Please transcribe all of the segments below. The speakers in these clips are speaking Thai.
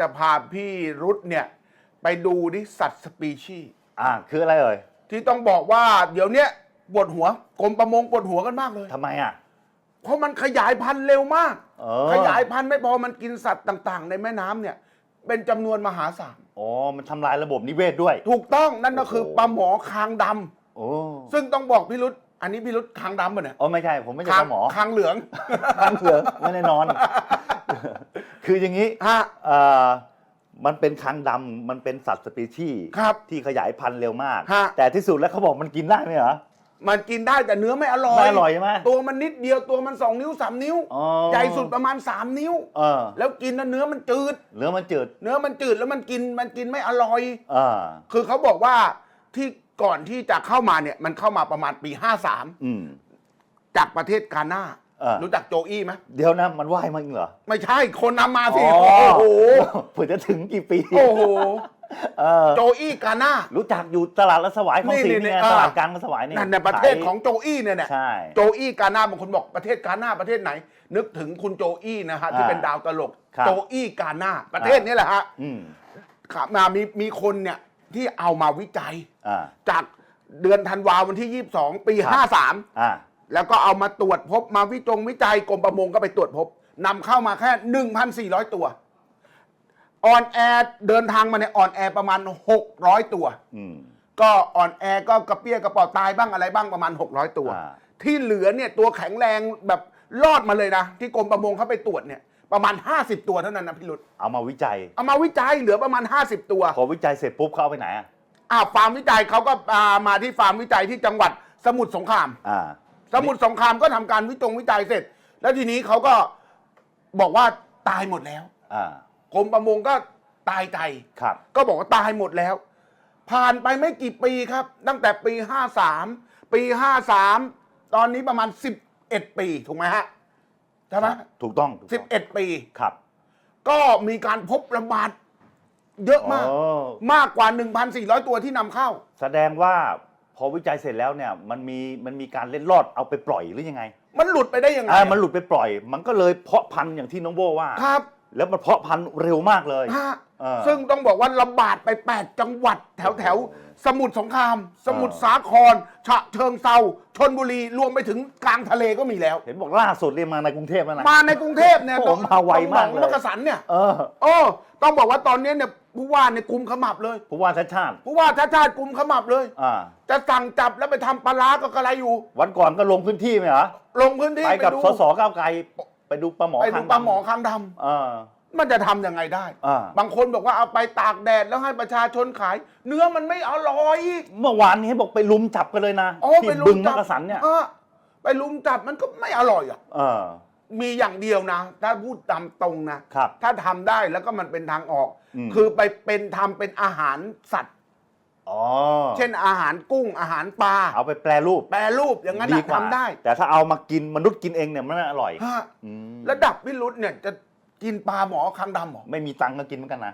จะพาพี่รุธเนี่ย ไปดูดิสัตว์สปีชีส์อ่า คืออะไรเอ่ยที่ต้องบอกว่าเดี๋ยวเนี้ยปวดหัวกรมประมงปวดหัวกันมากเลย ทำไมอะ เพราะมันขยายพันธุ์เร็วมาก เออ ขยายพันธุ์ไม่พอมันกินสัตว์ต่างๆ ในแม่น้ำเนี่ย เป็นจำนวนมหาศาลอ๋อ มันทำลายระบบนิเวศด้วย ถูกต้องนั่นก็คือโอ้โห ปลาหมอคางดำโอ้ซึ่งต้องบอกพี่รุธอันนี้พี่รุธคางดำป่ะเนี่ยอ๋อไม่ใช่ ผมไม่ใช่คางปลาหมอคางเหลือง คางเหลืองไม่แน่นอน คืออย่างนี้ฮะเอ่อมันเป็นคางดำมันเป็นสัตว์สปีชีส์ครับ ที่ขยายพันธุ์เร็วมาก ฮะ แต่ที่สุดแล้วเขาบอกมันกินได้ไหมเหรอมันกินได้แต่เนื้อไม่อร่อย ไม่อร่อยใช่ไหมตัวมันนิดเดียวตัวมันสองนิ้วสามนิ้ว อ๋อใหญ่สุดประมาณสามนิ้ว เออแล้วกินแล้วเนื้อมันจืด เนื้อมันจืดเนื้อมันจืดแล้วมันกินมันกินไม่อร่อย เออคือเขาบอกว่าที่ก่อนที่จะเข้ามาเนี่ยมันเข้ามาประมาณปี อืม53 จากประเทศกาหน้า เออ รู้จักโจอี้ไหมเดี๋ยวนะมันว่ายมาอีกเหรอ ไม่ใช่คนนำมาสิอ๋อ โอ้โหเผื่อจะถึงกี่ปีโอ้โหเออโจอี้กาหน้ารู้จักอยู่ตลาดละสวายของนี่สีนี่นี่ไงเออ ตลาดกลางละสวายนี่นั่นในประเทศขายของโจอี้เนี่ยเนี่ยใช่ โจอี้กาหน้าบางคนบอกประเทศกาหน้าประเทศไหน นึกถึงคุณโจอี้นะฮะ ที่อ่าเป็นดาวตลก ครับ โจอี้กาหน้าประเทศนี้แหละฮะอืมครับมามีมีคนเนี่ยที่เอามาวิจัย อ่า จากเดือนธันวาวันที่ 22 ปี ครับ 53 อ่า แล้วก็เอามาตรวจพบมาวิจงวิจัยกรมประมงก็ไปตรวจพบนำเข้ามาแค่ 1,400 ตัวออนแอร์เดินทางมาเนี่ยออนแอร์ประมาณ 600 ตัวอืมก็ออนแอร์ก็กระเปี้ยกระเป๋อตายบ้างอะไรบ้างประมาณ 600 ตัว อ่า ที่เหลือเนี่ยตัวแข็งแรงแบบรอดมาเลยนะ ที่กรมประมงเขาไปตรวจเนี่ยประมาณ 50 ตัวเท่านั้นนะพี่รุษเอามาวิจัย เอามาวิจัยเหลือประมาณ 50 ตัว พอวิจัยเสร็จปุ๊บเขาเอาไปไหนอะอ่าฟาร์มวิจัยเขาก็อ่ามาที่ฟาร์มวิจัยที่จังหวัดสมุทรสงคราม อ่า สมุทรสงครามก็ทำการวิจงวิจัยเสร็จ แล้วทีนี้เขาก็บอกว่าตายหมดแล้วอ่า กรมประมงก็ตายใจ ครับ ก็บอกว่าตายหมดแล้ว ผ่านไปไม่กี่ปีครับ ตั้งแต่ปี 53 ปี 53 ตอนนี้ประมาณ 11 ปีถูกไหมฮะใช่ไหมถูกต้องถูกต้อง11 ปี ครับก็มีการพบระบาดเยอะมากโอ้มากกว่า 1,400 ตัวที่นำเข้า แสดงว่า พอวิจัยเสร็จแล้วเนี่ยมันมีมันมีการเล่นรอดเอาไปปล่อยหรือยังไงมันหลุดไปได้ยังไงอ่ามันหลุดไปปล่อย มันก็เลยเพาะพันธุ์อย่างที่น้องโบว่า ครับ แล้วมันเพาะพันธุ์เร็วมากเลยฮะเออ ซึ่งต้องบอกว่าระบาดไป 8 จังหวัดแถวแถวสมุทรสงคราม สมุทรสาคร ฉะเชิงเซาชนบุรีรวมไปถึงกลางทะเลก็มีแล้ว เห็นบอกล่าสุดเรียนมาในกรุงเทพแล้วนะ มาในกรุงเทพเนี่ยโอ้โหมาไวมากเลยมักกะสันเนี่ย เออ โอ้ ต้องบอกว่าตอนนี้เนี่ย ผู้ว่าเนี่ยกุมขมับเลย ผู้ว่าชาติชาติผู้ว่าชาติชาติกุมขมับเลย อ่า จะสั่งจับแล้วไปทำปลาร้าก็กระไรอยู่ วันก่อนก็ลงพื้นที่ไหมเหรอลงพื้นที่ไปกับดูสสก้าวไกลไปดูปลาหมอไปดูคางปลาหมอดำคางดเออำมันจะทำยังไงได้ อ่าบางคนบอกว่าเอาไปตากแดดแล้วให้ประชาชนขาย เนื้อมันไม่อร่อย เมื่อวานนี้บอกไปลุมจับกันเลยนะโอ้ที่ไปลุบึมงจัมักกะสันเนี่ย ออไปลุมจับมันก็ไม่อร่อยอะ เออ มีอย่างเดียวนะ ถ้าพูดตามตรงนะครับ ถ้าทำได้แล้วก็มันเป็นทางออก อืม คือไปเป็นทำเป็นอาหารสัตว์ อ๋อเช่นอาหารกุ้งอาหารปลาเอาไปแปรรูปแปรรูปอย่างนั้นดีน่ะกว่าทำได้แต่ถ้าเอามากินมนุษย์กินเองเนี่ยมันไม่อร่อยฮะอืม ระดับพิรุษเนี่ยจะ กินปลาหมอคางดำเหรอ ไม่มีตังค์ก็กินเหมือนกันนะ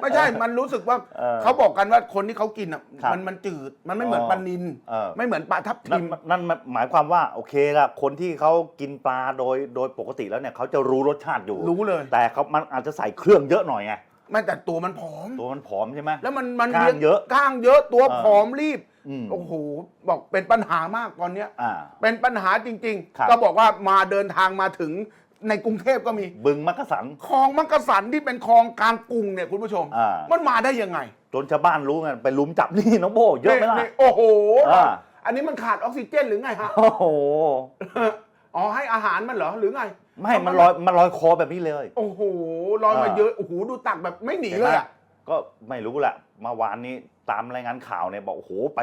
ไม่ใช่ มันรู้สึกว่าเออเขาบอกกันว่าคนที่เขากินอะ ครับมันมันจืด มันไม่เหมือนอ๋อปลานิน เออ ไม่เหมือนปลาทับนั่ทินม นั่นหมายความว่าโอเคละคนที่เขากินปลาโดยโดยปกติแล้วเนี่ยเขาจะรู้รสชาติอยู่ รู้เลย แต่เขามันอาจจะใส่เครื่องเยอะหน่อยไงไม่แต่ตัวมันผอม ตัวมันผอมใช่ไหม แล้วมันมันกล้างเยอะก้างเยอะตัวเออ ผอมรีบ อืมโอ้โห บอกเป็นปัญหามากตอนเนี้ย อ่า เป็นปัญหาจริงครับ ๆ ก็บอกว่ามาเดินทางมาถึง ในกรุงเทพก็มี บึงมักกะสัน คลองมักกะสันที่เป็นคลองกลางกรุงเนี่ยคุณผู้ชม อ่ามันมาได้ยังไงจนชาวบ้านรู้กันไปลุมจับนี่น้องโบเยอะไหมล่ะนี่โอ้โห อ่า อันนี้มันขาดออกซิเจนหรือไงฮะ โอ้โห อ๋อให้อาหารมันเหรอหรือไงไม่มันลอยมันลอยคอแบบนี้เลยโอ้โหลอยมาอ่าเยอะโอ้โหดูตักแบบไม่หนีเห็นเลไหมยอะก็ไม่รู้แหละเมาวานนี้ตามรายงานข่าวเนี่ยบอกโอ้โหไป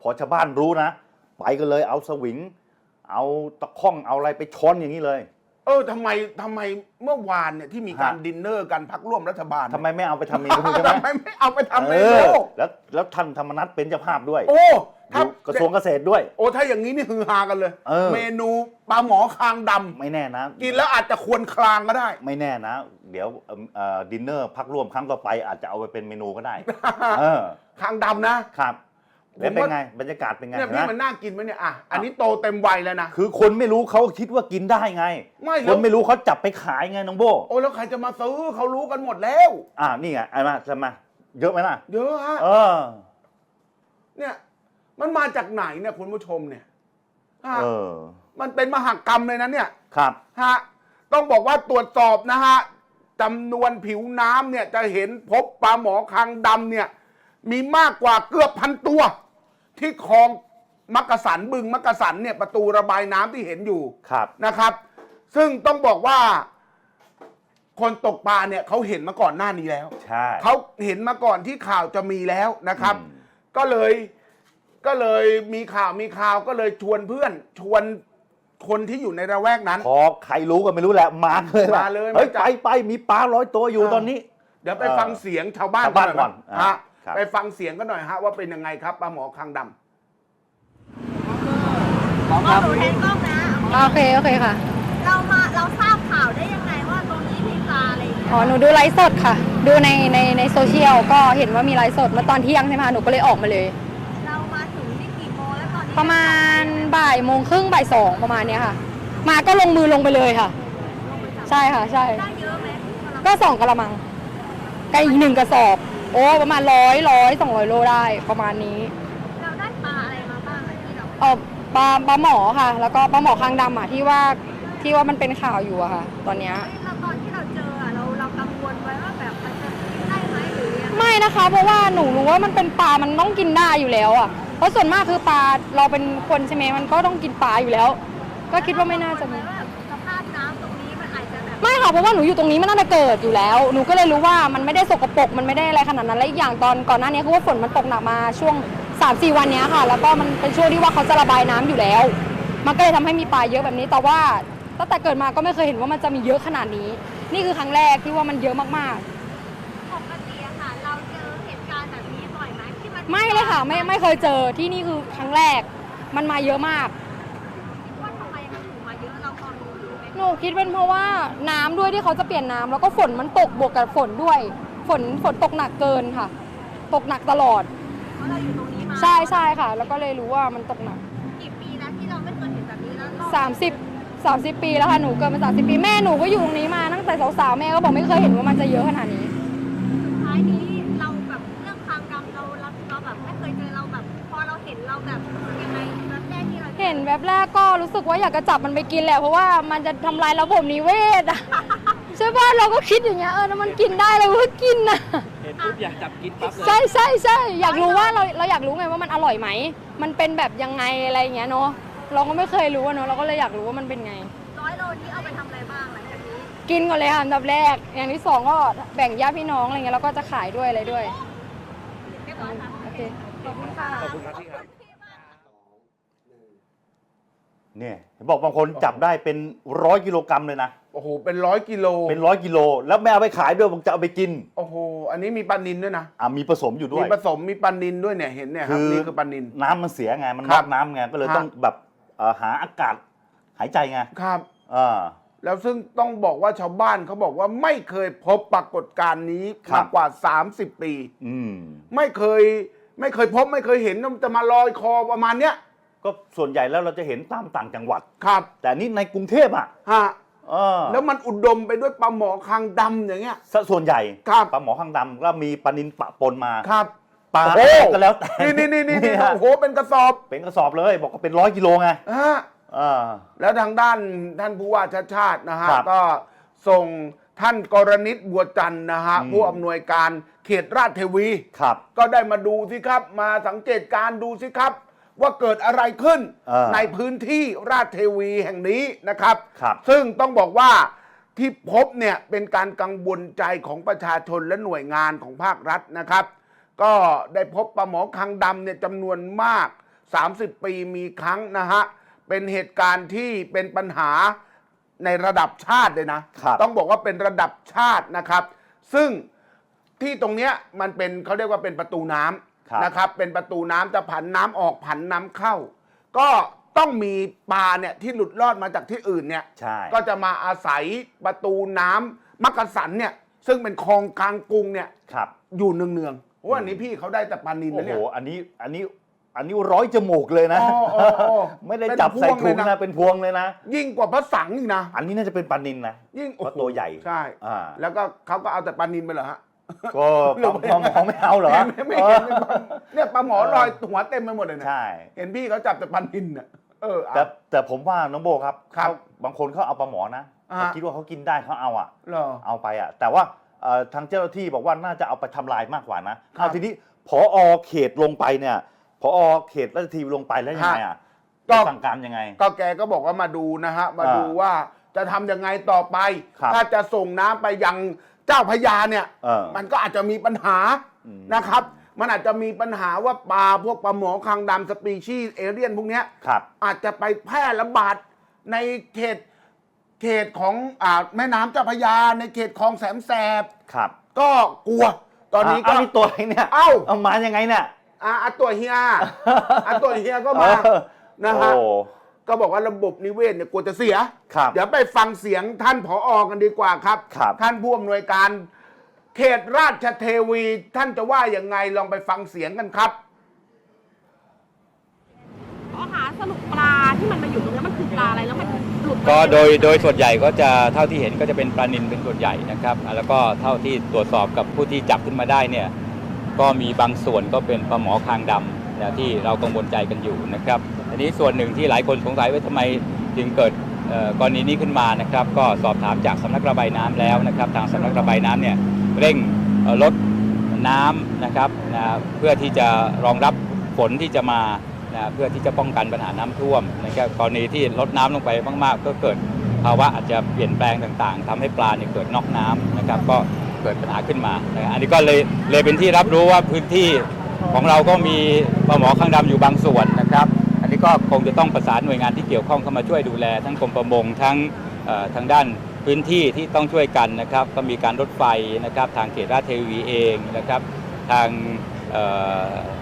พอชาวบ้านรู้นะ ไปกันเลยเอาสวิง เอาตะข้องเอาอะไรไปช้อนอย่างนี้เลย เออทำไมทำไมเมื่อวานเนี่ยที่มีการฮะ ดินเนอร์กันพักร่วมรัฐบาลทำไมไม่เอาไปทำเมนูใช่ไหมทำไมไม่เอาไปทำเมเอนูอแล้วแล้วท่านธรรมนัฐเป็นเจ้าภาพด้วยโอ้ถ้า อยู่กระทรวงเกษตรด้วย โอ้ถ้าอย่างนี้นี่ฮือฮากันเลย เออ เมนูปลาหมอคางดำไม่แน่นะ กินแล้วอาจจะควรคลางก็ได้ ไม่แน่นะ เดี๋ยวเอิ่มเอ่อดินเนอร์พักร่วมครั้งต่อไปอาจจะเอาไปเป็นเมนูก็ได้ เออคางดำนะครับ แล้วเป็นไงบรรยากาศเป็นไงเนี่ยเห็นพี่ไหมมันน่ากินไหมเนี่ยอะอันนี้โตเต็มวัยแล้วนะคือคนไม่รู้เขาคิดว่ากินได้ไง ไม่คแล้วนไม่รู้เขาจับไปขายไงน้องโบโอ้แล้วใครจะมาซื้อเขารู้กันหมดแล้ว อ่านี่ไงไอ้มาจะมาเยอะไหมล่ะเยอะฮะเออ เนี่ย มันมาจากไหนเนี่ยคุณผู้ชมเนี่ยฮะเออ มันเป็นมหากรรมเลยนะเนี่ยครับฮะต้องบอกว่าตรวจสอบนะฮะจำนวนผิวน้ำเนี่ยจะเห็นพบปลาหมอคางดำเนี่ย มีมากกว่าเกือบพันตัว ที่คลองมักกะสันบึงมักกะสันเนี่ยประตูระบายน้ำที่เห็นอยู่ครับ นะครับ ซึ่งต้องบอกว่า คนตกปลาเนี่ยเขาเห็นมาก่อนหน้านี้แล้ว ใช่ เขาเห็นมาก่อนที่ข่าวจะมีแล้วนะครับ อืม ก็เลยก็เลยมีข่าวมีข่าวก็เลยชวนเพื่อนชวนคนที่อยู่ในระแวกนั้น พอใครรู้ก็ไม่รู้แหละมาเลยล่ะมาเลยเฮ้ยมาจัไปบไปมีปลาร้อยตัวอยู่เออตอนนี้ เดี๋ยวไปเออฟังเสียงชาวบ้านชาวบ้านหยก่อนฮะอ่า ครับ ไปฟังเสียงกันหน่อยฮะว่าเป็นยังไงครับปลาหมอคางดำมองดูแทนกล้องนะโอเค โอเคค่ะ เรามาเราทราบข่าวได้ยังไงว่าตรงนี้มีปลาอะไรอย่างเงี้ยอ๋อ หนูดูไลฟ์สดค่ะ ดูในในในโซเชียลก็เห็นว่ามีไลฟ์สดเมื่อตอนเที่ยงใช่ไหมคะหนูก็เลยออกมาเลย เรามาถึงนี่กี่โมงแล้วตอนนี้ประมาณบ่ายโมงครึ่งบ่ายสองประมาณเนี้ยค่ะ มาก็ลงมือลงไปเลยค่ะ ใช่ค่ะ ใช่ ได้เยอะไหมก็สองกะละมังกับอีกหนึ่งกระสอบ โอ้ประมาณร้อยร้อยสองร้อยโลได้ประมาณนี้เราได้ปลาอะไรมาบ้างอะที่เราเออปลาปลาหมอค่ะ แล้วก็ปลาหมอคางดำอะที่ว่าที่ว่ามันเป็นข่าวอยู่อะค่ะ ตอนเนี้ยเฮ้ย เราตอนที่เราเจออะเราเรากังวลไว้ว่าแบบมันจะกินได้ไหมหรือยังไงไม่นะคะ เพราะว่าหนูรู้ว่ามันเป็นปลา มันต้องกินได้อยู่แล้วอะ เพราะส่วนมากคือปลาเราเป็นคนใช่ไหมมันก็ต้องกินปลาอยู่แล้ว ก็คิดว่าไม่น่าจะมี เรกังวลไหว่าสภา ค่ะเพราะว่าหนูอยู่ตรงนี้มันน่าจะเกิดอยู่แล้ว หนูก็เลยรู้ว่ามันไม่ได้สกปรกมันไม่ได้อะไรขนาดนั้น และอีกอย่างตอนก่อนหน้านี้คือว่าฝนมันตกหนักมาช่วง3 4วันเนี้ยค่ะ แล้วก็มันเป็นช่วงที่ว่าเขาจะระบายน้ำอยู่แล้ว มันก็เลยทำให้มีปลาเยอะแบบนี้ แต่ว่าตั้งแต่เกิดมาก็ไม่เคยเห็นว่ามันจะมีเยอะขนาดนี้ นี่คือครั้งแรกที่ว่ามันเยอะมากๆปกติอะค่ะ เราเจอเหตุการณ์แบบนี้บ่อยไหมที่มันไม่เลยค่ะ ไม่ไม่เคยเจอที่นี่คือครั้งแรก มันมาเยอะมาก ว่าทำไมมันถึงมาเยอะเราพอรู้ไหมหนูคิดเป็นเพราะว่าน้ำด้วยที่เขาจะเปลี่ยนน้ำแล้วก็ฝนมันตกบวกกับฝนด้วย ฝนฝนตกหนักเกินค่ะ ตกหนักตลอด เพราะเราอยู่ตรงนี้มาใช่ใช่ค่ะ แล้วก็เลยรู้ว่ามันตกหนัก กี่ปีแล้วที่เราไม่เคยเห็นแบบนี้แล้วรอบ30 30 ปีแล้วค่ะหนูเกิดมา30 ปีแม่หนูก็อยู่ตรงนี้มาตั้งแต่สาวๆแม่ก็บอกไม่เคยเห็นว่ามันจะเยอะขนาดนี้ ห็นแบบแรกก็รู้สึกว่าอยากจะจับมันไปกินแหละเพราะว่ามันจะทำลายระบบนิเวศอะใช่ป่ะเราก็คิดอย่างเงี้ยเออแล้วมันกินได้เราก็กินนะเห็นปุ๊บอยากจับกินปั๊บเลยใช่ใช่ใช่อยากรู้ว่าเราเราอยากรู้ไงว่ามันอร่อยไหม มันเป็นแบบยังไงอะไรอย่างเงี้ยเนาะเราก็ไม่เคยรู้อะเนาะเราก็เลยอยากรู้ว่ามันเป็นไง ร้อยโลนี้เอาไปทำอะไรบ้างหลังจากนี้กินก่อนเลยค่ะอันดับแรก อย่างที่สองก็แบ่งญาติพี่น้องอะไรเงี้ยแล้วก็จะขายด้วยอะไรด้วยเรียบร้อยค่ะโอเค ขอบคุณค่ะ ขอบคุณครับพี่ครับ เนี่ยเห็นบอกบางคนจับได้เป็นร้อยกิโลกรัมเลยนะ โอ้โห เป็นร้อยกิโล เป็นร้อยกิโล แล้วไม่เอาไปขายด้วยบอกจะเอาไปกิน โอ้โห อันนี้มีปลานินด้วยนะ อะมีผสมอยู่ด้วมีย ผสมมีปลานินด้วยเนี่ยเห็นเนี่ยครับนี่คือปลานิน น้ำมันเสียไง มันครัน็อบกน้ำไง ก็เลยครับ ต้องแบบเอ่อหาอากาศหายใจไงครับอ่าแล้วซึ่งต้องบอกว่าชาวบ้านเขาบอกว่าไม่เคยพบปรากฏการณ์นี้ครัมาบ กว่า 30 ปี อืม ไม่เคยไม่เคยพบไม่เคยเห็นมันจะมาลอยคอประมาณเนี้ย ก็ส่วนใหญ่แล้วเราจะเห็นตามต่างจังหวัด ครับแต่นี่ในกรุงเทพอะฮะเออแล้วมันอุดมไปด้วยปลาหมอคางดำอย่างเงี้ย ซะส่วนใหญ่ครับ ปลาหมอข้างดำก็มีปลานินปะปนมาครับ ปลาโอ้ก็แล้วแต่นี่นี่นี่นี่นี่ฮะโอ้โหเป็นกระสอบเป็นกระสอบเลยบอกว่าเป็นร้อยกิโลไงฮะอ่าแล้วทางด้านท่านผู้ว่าชาติชาตินะฮะครับก็ส่งท่านกรณิตบัวจันทร์นะฮะอืม ผู้อำนวยการเขตราชเทวี ครับ ก็ได้มาดูสิครับ มาสังเกตการณ์ดูสิครับ ว่าเกิดอะไรขึ้นเออในพื้นที่ราชเทวีแห่งนี้นะครับ ครับ ซึ่งต้องบอกว่าที่พบเนี่ยเป็นการกังวลใจของประชาชนและหน่วยงานของภาครัฐนะครับ ก็ได้พบปลาหมอคังดำเนี่ยจำนวนมาก 30 ปีมีครั้งนะฮะ เป็นเหตุการณ์ที่เป็นปัญหาในระดับชาติเลยนะ ครับ ต้องบอกว่าเป็นระดับชาตินะครับ ซึ่งที่ตรงเนี้ยมันเป็นเขาเรียกว่าเป็นประตูน้ำ ครับนะครับ เป็นประตูน้ำจะผันน้ำออกผันน้ำเข้า ก็ต้องมีปลาเนี่ยที่หลุดรอดมาจากที่อื่นเนี่ย ใช่ ก็จะมาอาศัยประตูน้ำมักกะสันเนี่ย ซึ่งเป็นคลองกลางกรุงเนี่ย ครับ อยู่เนืองๆโอ้อันนี้พี่เขาได้แต่ปลานินโอ้นะโห เนี่ย อันนี้ อันนี้ อันนี้ร้อยจมูกเลยนะโอ้โอ้โอ้ไม่ได้จับใส่ถุงเป็นพวงเลยนะ นะ เป็นพวงเลยนะ ยิ่งกว่าพระสังอีกนะ อันนี้น่าจะเป็นปลานินนะ ยิ่งเพราะตัวใหญ่ ใช่ อ่า แล้วก็เขาก็เอาแต่ปลานินไปเหรอฮะ ก็ปลาปลาหมอไม่เอาเหรอ ไม่ไม่เห็นไม่ปลาเนี่ยปลาหมอลอยหัวเต็มไปหมดเลยนะใช่ เห็นพี่เขาจับแต่ปลานินอะเออเอาแต่แต่ผมว่าน้องโบครับครับเขาบางคนเขาเอาปลาหมอนะอ่าเขาคิดว่าเขากินได้เขาเอาอะ เหรอ เอาไปอะ แต่ว่าเอ่อทางเจ้าหน้าที่บอกว่าน่าจะเอาไปทำลายมากกว่านะครับเอาทีนี้พอเขตลงไปเนี่ยพอเขตราชทีวีลงไปแล้วยังไงอะก็จะสั่งการยังไง ก็แกก็บอกว่ามาดูนะฮะมาดูอ่าว่าจะทำยังไงต่อไป ครับถ้าจะส่งน้ำไปยัง เจ้าพระยาเนี่ย เออ มันก็อาจจะมีปัญหาอืมนะครับ มันอาจจะมีปัญหาว่าปลาพวกปลาหมอคางดำสปีชีส์เอเลียนพวกเนี้ย ครับ อาจจะไปแพร่ระบาดในเขตเขตของอ่าแม่น้ำเจ้าพระยาในเขตคลองแสมแสบ ครับก็กลัว ตอนนี้ก็ะนี่ตัวอะไรเนี่ยเอ้า เอามายังไงเนี่ย อ่าอะตัวเฮียอะตัวเฮียก็มาเออนะฮะ โอ้ ก็บอกว่าระบบนิเวศเนี่ยกลัวจะเสีย ครับ เดี๋ยวไปฟังเสียงท่านผออกันดีกว่าครับ ครับ ท่านผู้อำนวยการเขตราชเทวี ท่านจะว่าอย่างไงลองไปฟังเสียงกันครับ อ๋อหาสรุปปลาที่มันมาอยู่ตรงนี้มันคือปลาอะไรแล้วมันหลุดมาก็โดยโดยส่วนใหญ่ก็จะเท่าที่เห็นก็จะเป็นปลานิลเป็นส่วนใหญ่นะครับอ่าแล้วก็เท่าที่ตรวจสอบกับผู้ที่จับขึ้นมาได้เนี่ยก็มีบางส่วนก็เป็นปลาหมอคางดำนะที่เรากังวลใจกันอยู่นะครับอั นนี้ส่วนหนึ่งที่หลายคนสงสัยว่าทำไมจึงเกิดกรณีนี้ขึ้นมานะครับ ก็สอบถามจากสำนักระบายน้ำแล้วนะครับ ทางสำนักระบายน้ำเนี่ยเร่งลดน้ำนะครับนะเพื่อที่จะรองรับฝนที่จะมานะเพื่อที่จะป้องกันปัญหาน้ำท่วมนะครับกรณีที่ลดน้ำลงไปมากๆ ก็เกิดภาวะอาจจะเปลี่ยนแปลงต่างๆทำให้ปลาเนี่ยเกิดนอกน้ำนะครับ ก็เกิดปัญหาขึ้นมานะอันนี้ก็เลยเลยเป็นที่รับรู้ว่าพื้นที่ของเราก็มีปลาหมอข้างดำอยู่บางส่วนนะครับ นนี้ก็คงจะต้องประสานหน่วยงานที่เกี่ยวข้องเข้ามาช่วยดูแล ทั้งกรมประมงทั้งทางด้านพื้นที่ที่ต้องช่วยกันนะครับ ก็มีการรถไฟนะครับ ทางเขตราชเทวีเองนะครับ ทาง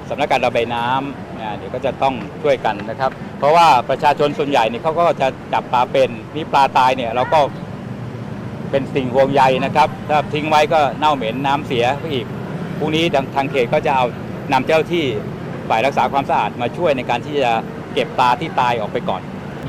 สำนักการระบายน้ำนะเดี๋ยวก็จะต้องช่วยกันนะครับ เพราะว่าประชาชนส่วนใหญ่เนี่ยเขาก็จะจับปลาเป็นนี่ปลาตายเนี่ยเราก็เป็นสิ่งห่วงใยนะครับ ถ้าทิ้งไว้ก็เน่าเหม็นน้ำเสียไปอีกพรุ่งนี้ทางทางเขตก็จะเอานำเจ้าที่ฝ่ายรักษาความสะอาดมาช่วยในการที่จะ เก็บปลาที่ตายออกไปก่อน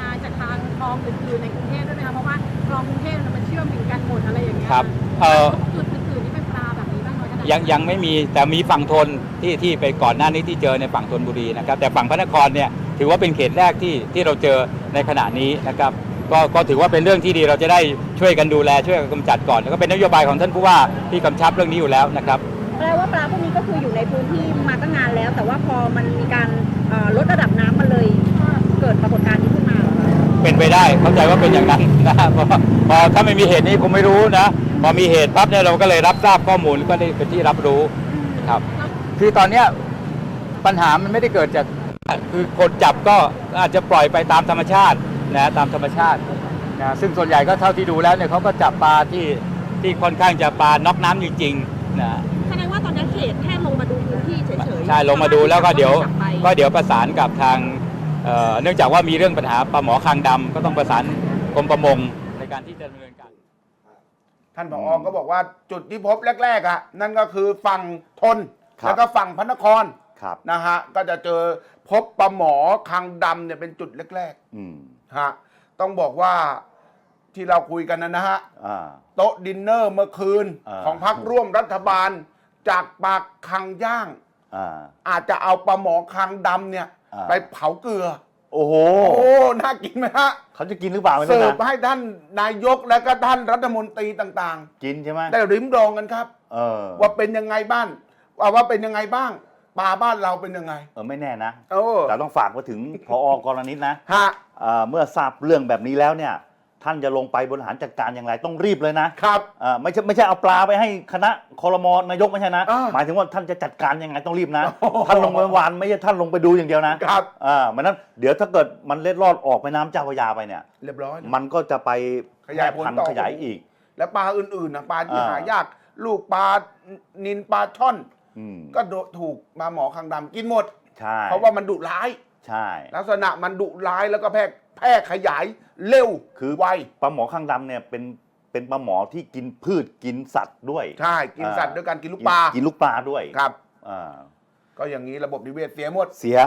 งานจากทางคลองอื่นๆในกรุงเทพด้วยไหมคะเพราะว่าคลองกรุงเทพเนี่ยมันเชื่อมถึงกันหมดอะไรอย่างเงี้ยครับเอ่อ จุดอื่นๆที่เป็นปลาแบบนี้บ้างน้อยขนาดไหนยังยังไม่มีแต่มีฝั่งทนที่ที่ไปก่อนหน้านี้ที่เจอในฝั่งธนบุรีนะครับแต่ฝั่งพระนครเนี่ยถือว่าเป็นเขตแรกที่ที่เราเจอในขณะนี้นะครับก็ก็ถือว่าเป็นเรื่องที่ดีเราจะได้ช่วยกันดูแลช่วยกันกำจัดก่อนแล้วก็เป็นนโยบายของท่านผู้ว่าที่กำชับเรื่องนี้อยู่แล้วนะครับ แปลว่าปลาพวกนี้ก็คืออยู่ในพื้นที่มาตั้งนานแล้ว แต่ว่าพอมันมีการลดระดับน้ำมันเลย เกิดปรากฏการณ์นี้ขึ้นมาเป็นไปได้เข้าใจว่าเป็นอย่างนั้นนะเพราะพอถ้าไม่มีเหตุนี้ผมไม่รู้นะพอมีเหตุปั๊บเนี่ยเราก็เลยรับทราบข้อมูลก็ได้เป็นที่รับรู้ครับ คือตอนเนี้ยปัญหามันไม่ได้เกิดจากคือคนจับก็อาจจะปล่อยไปตามธรรมชาตินะตามธรรมชาตินะซึ่งส่วนใหญ่ก็เท่าที่ดูแล้วเนี่ยเขาก็จับปลาที่ที่ค่อนข้างจะปลาน็อกน้ำจริงๆนะแสดงว่า ตอนนี้เขตแค่ลงมาดูพื้นที่เฉยๆใช่ลงมาดูแล้วก็เดี๋ยวจับไปก็เดี๋ยวประสานกับทางเอ่อเนื่องจากว่ามีเรื่องปัญหาปลาหมอคางดำก็ต้องประสานกรมประมงในการที่จะดำเนินการท่านผอก็บอกว่าจุดที่พบแรกๆอะนั่นก็คือฝั่งทนครับแล้วก็ฝั่งพระนครครับนะฮะก็จะเจอพบปลาหมอคางดำเนี่ยเป็นจุดแรกอืมๆฮะต้องบอกว่าที่เราคุยกันนะนะฮะอ่าโต๊ะดินเนอร์เมื่อคืนอ่าของพรรคร่วมรัฐบาล จากปากคังย่าง อ่า อาจจะเอาปลาหมอคางดำเนี่ย อ่า ไปเผาเกลือ โอ้โหโอ้น่ากินไหมฮะเขาจะกินหรือเปล่าไม่เสิรู้ร์ฟนะให้ท่านนายกและก็ท่านรัฐมนตรีต่างกินใช่ไหมๆ ได้ริมรองกันครับ เออว่าเป็นยังไงบ้างว่าว่าเป็นยังไงบ้างปลาบ้านเราเป็นยังไงเออไม่แน่นะ โอ้แต่ต้องฝากไปถึงพอกรณิตนะฮะ เอ่อเมื่อทราบเรื่องแบบนี้แล้วเนี่ย ท่านจะลงไปบริหารจัดการอย่างไรต้องรีบเลยนะครับเอ่อไม่ใช่ไม่ใช่เอาปลาไปให้คณะคอรมอนายกไม่ใช่นะ อ่าหมายถึงว่าท่านจะจัดการยังไงต้องรีบนะ โอ้โห ท่านลงไปวานไม่ใช่ท่านลงไปดูอย่างเดียวนะครับ อ่ามันนั้นเดี๋ยวถ้าเกิดมันเล็ดลอดออกไปน้ำเจ้าพระยาไปเนี่ย เรียบร้อย มันก็จะไปขยายผลพันธุ์ต่อขยายอีก แล้วปลาอื่นๆนะปลาที่อ่า หายาก ลูกปลานินปลาช่อน อืมก็โดนถูกปลาหมอคางดำกินหมด ใช่เพราะว่ามันดุร้าย ใช่ ลักษณะมันดุร้ายแล้วก็แพร่ แพร่ขยายเร็วคือไวปลาหมอข้างดำเนี่ยเป็นเป็นปลาหมอที่กินพืชกินสัตว์ด้วยใช่กินอ่าสัตว์ด้วยกันกินลูกปลากินลูกปลาด้วยครับอ่าก็อย่างนี้ระบบนิเวศเสียหมดเสีย